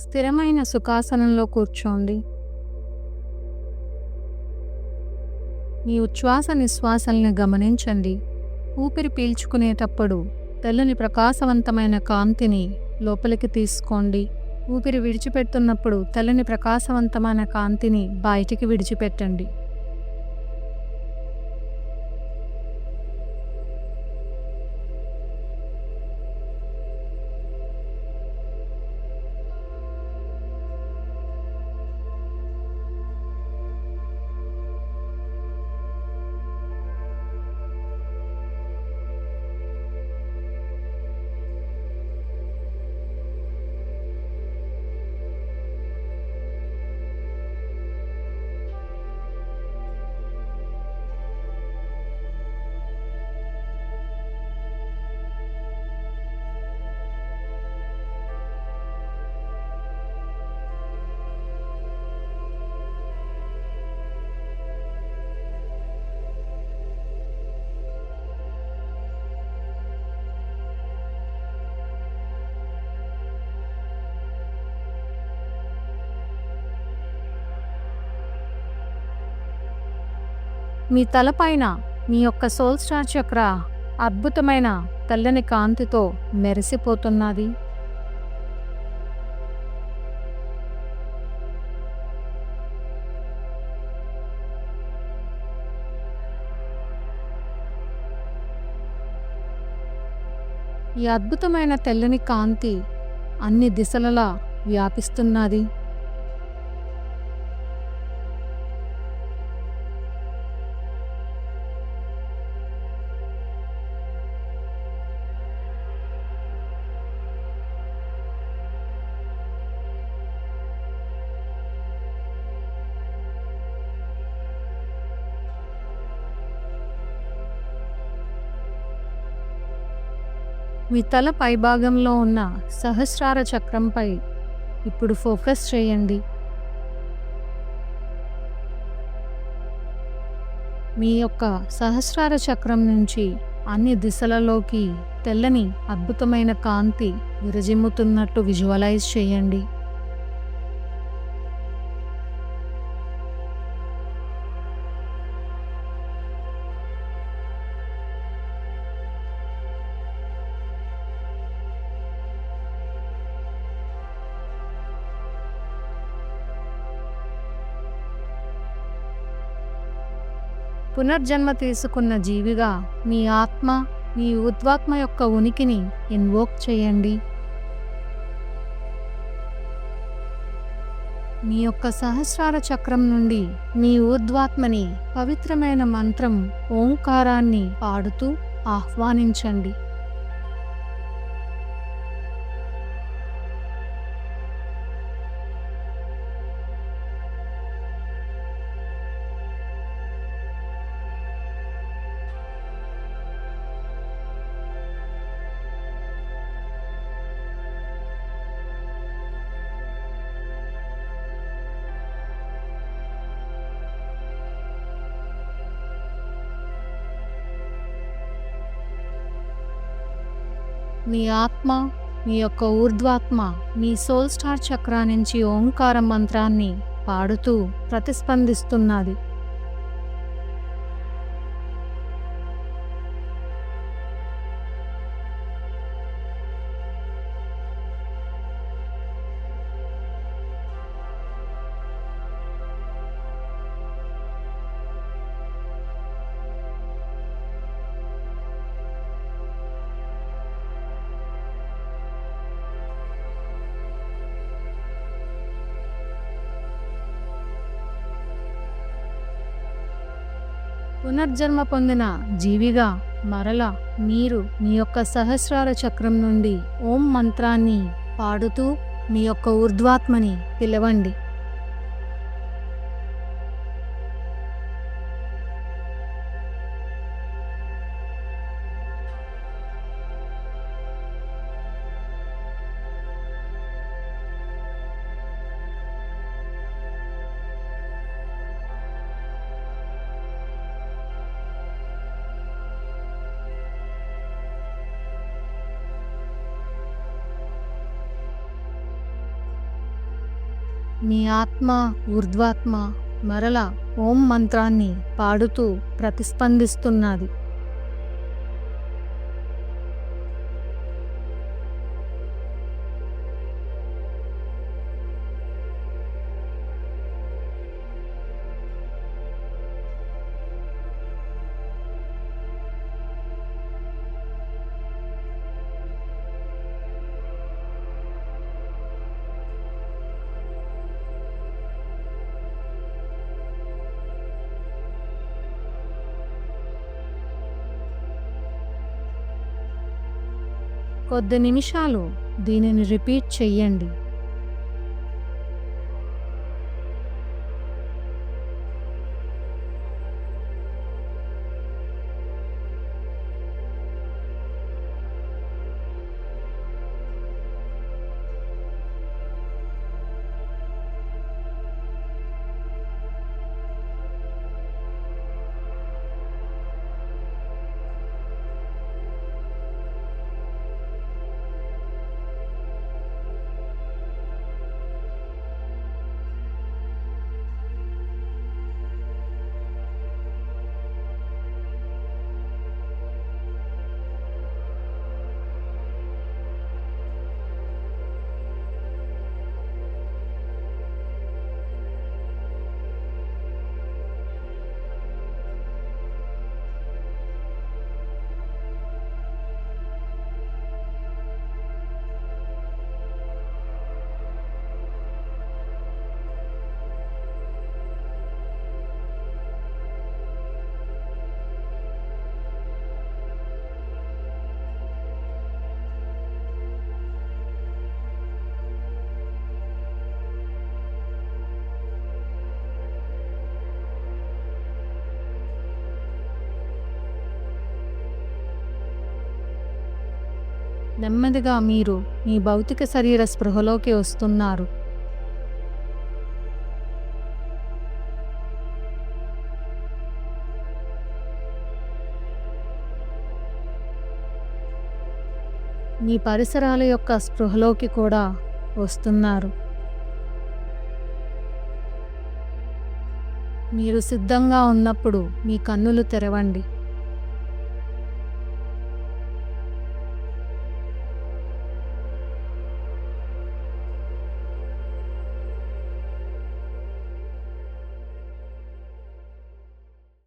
స్థిరమైన సుఖాసనంలో కూర్చోండి. మీ ఉచ్ఛ్వాస నిశ్వాసల్ని గమనించండి. ఊపిరి పీల్చుకునేటప్పుడు తెల్లని ప్రకాశవంతమైన కాంతిని లోపలికి తీసుకోండి. ఊపిరి విడిచిపెడుతున్నప్పుడు తెల్లని ప్రకాశవంతమైన కాంతిని బయటికి విడిచిపెట్టండి. మీ తలపైన మీ యొక్క సోల్ స్టార్ చక్ర అద్భుతమైన తెల్లని కాంతితో మెరిసిపోతున్నది. ఈ అద్భుతమైన తెల్లని కాంతి అన్ని దిశలలా వ్యాపిస్తున్నది. మీ తల పైభాగంలో ఉన్న సహస్రార చక్రంపై ఇప్పుడు ఫోకస్ చేయండి. మీ యొక్క సహస్రార చక్రం నుంచి అన్ని దిశలలోకి తెల్లని అద్భుతమైన కాంతి విరజిమ్ముతున్నట్టు విజువలైజ్ చేయండి. పునర్జన్మ తీసుకున్న జీవిగా మీ ఆత్మ మీ ఉద్వాత్మ యొక్క ఉనికిని ఇన్వోక్ చేయండి. మీ యొక్క సహస్రార చక్రం నుండి మీ ఊర్ధ్వాత్మని పవిత్రమైన మంత్రం ఓంకారాన్ని పాడుతూ ఆహ్వానించండి. మీ ఆత్మ మీ యొక్క ఊర్ధ్వాత్మ మీ సోల్ స్టార్ చక్రా నుంచి ఓంకార మంత్రాన్ని పాడుతూ ప్రతిస్పందిస్తున్నది. పునర్జన్మ పొందిన జీవిగా మరల మీరు మీ యొక్క సహస్రార చక్రం నుండి ఓం మంత్రాన్ని పాడుతూ మీ యొక్క ఊర్ధ్వాత్మని పిలవండి. మీ ఆత్మ ఊర్ధ్వాత్మ మరల ఓం మంత్రాన్ని పాడుతూ ప్రతిస్పందిస్తున్నది. కొద్ది నిమిషాలు దీనిని రిపీట్ చెయ్యండి. నెమ్మదిగా మీరు మీ భౌతిక శరీర స్పృహలోకి వస్తున్నారు. మీ పరిసరాల యొక్క స్పృహలోకి కూడా వస్తున్నారు. మీరు సిద్ధంగా ఉన్నప్పుడు మీ కన్నులు తెరవండి.